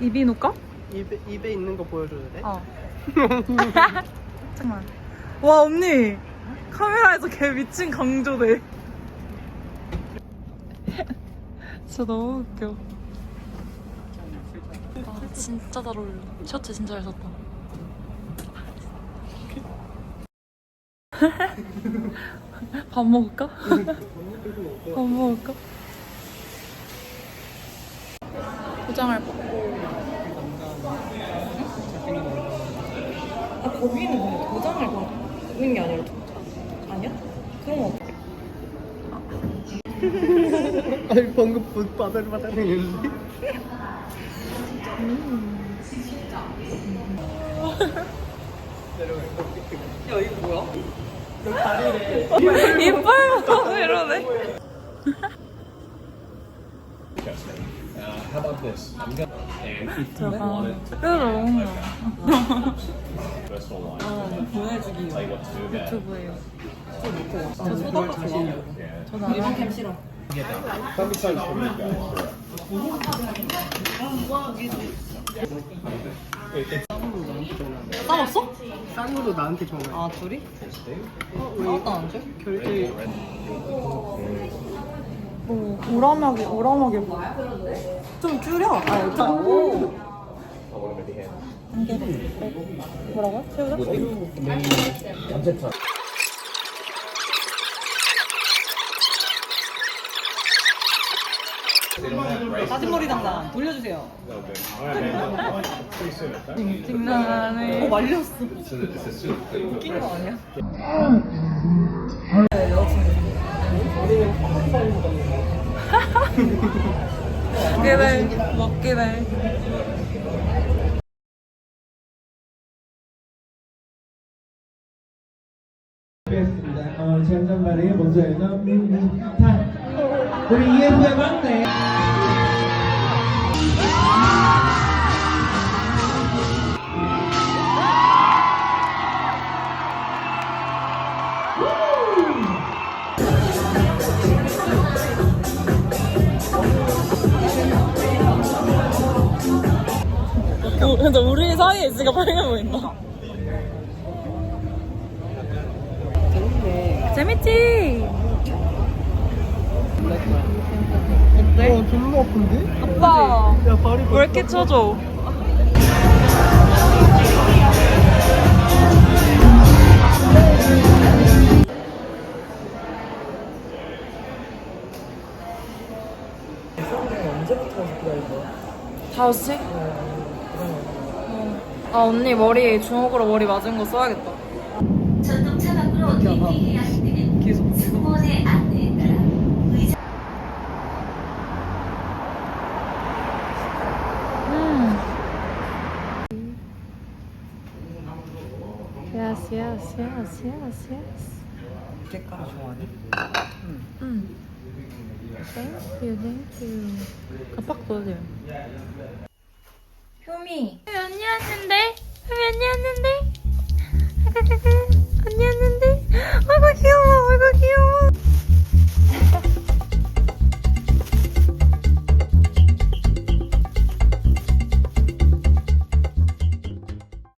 이비인후과? 입에, 입에 있는 거 보여줘도 돼? 어. 잠깐만. 와 언니 카메라에서 개 미친 강조돼. 진짜 너무 웃겨. 아 진짜 잘 어울려. 셔츠 진짜 잘 샀다. 밥 먹을까? 밥 먹을까? 포장을 받고. 아 거기는 근데 도장을 받는 게 아니라 도... 아니야? 그런 거 없어. 아니 방금 뭐 바들바들 했는데 야 이거 뭐야? 이빨부터 이러네. Uh, line. 어, 보내주기 Tell you what to do there. 유튜브예요. 저 소다가 좋아 Yeah. 저 나랑 캠 싫어. Some besides for you guys. 쌍으로 나한테 전화 싸웠어? 쌍으로 나한테 전화 아 둘이? 싸웠다 안 돼? 결제 뭐 오라막이 오라막이 뭐? 좀 줄여. 아 일단 오. 한개 뭐라고? 새우젓? 장난 돌려주세요. Right, man. Pretty soon, okay? 장난해. 어 말렸어. 웃긴 거 아니야? 먹게 돼. 먹게 돼. 뵙겠습니다. 어, 지난번에 먼저 해서 자, 우리 EF의 막내 어, 근데 우리 사이에 있으니까 빨개 보인다. 재밌지? 어 졸라 아픈데? 아빠, 야 발이 왜 이렇게 쳐줘? 다섯 시? 어. 아 언니 머리 주먹으로 머리 맞은 거 써야겠다. 전동차 밖으로 대피해야 할 때는 승무원의 안내에 따라 의자 음. Yes, yes, yes, yes, yes. 색깔 좋아하니? 음. Thank you, thank you. 깜빡 떠요. 효미. 네, 효미 언니 왔는데? 효미 언니 왔는데? 언니 왔는데? 아이고 귀여워 아이고 귀여워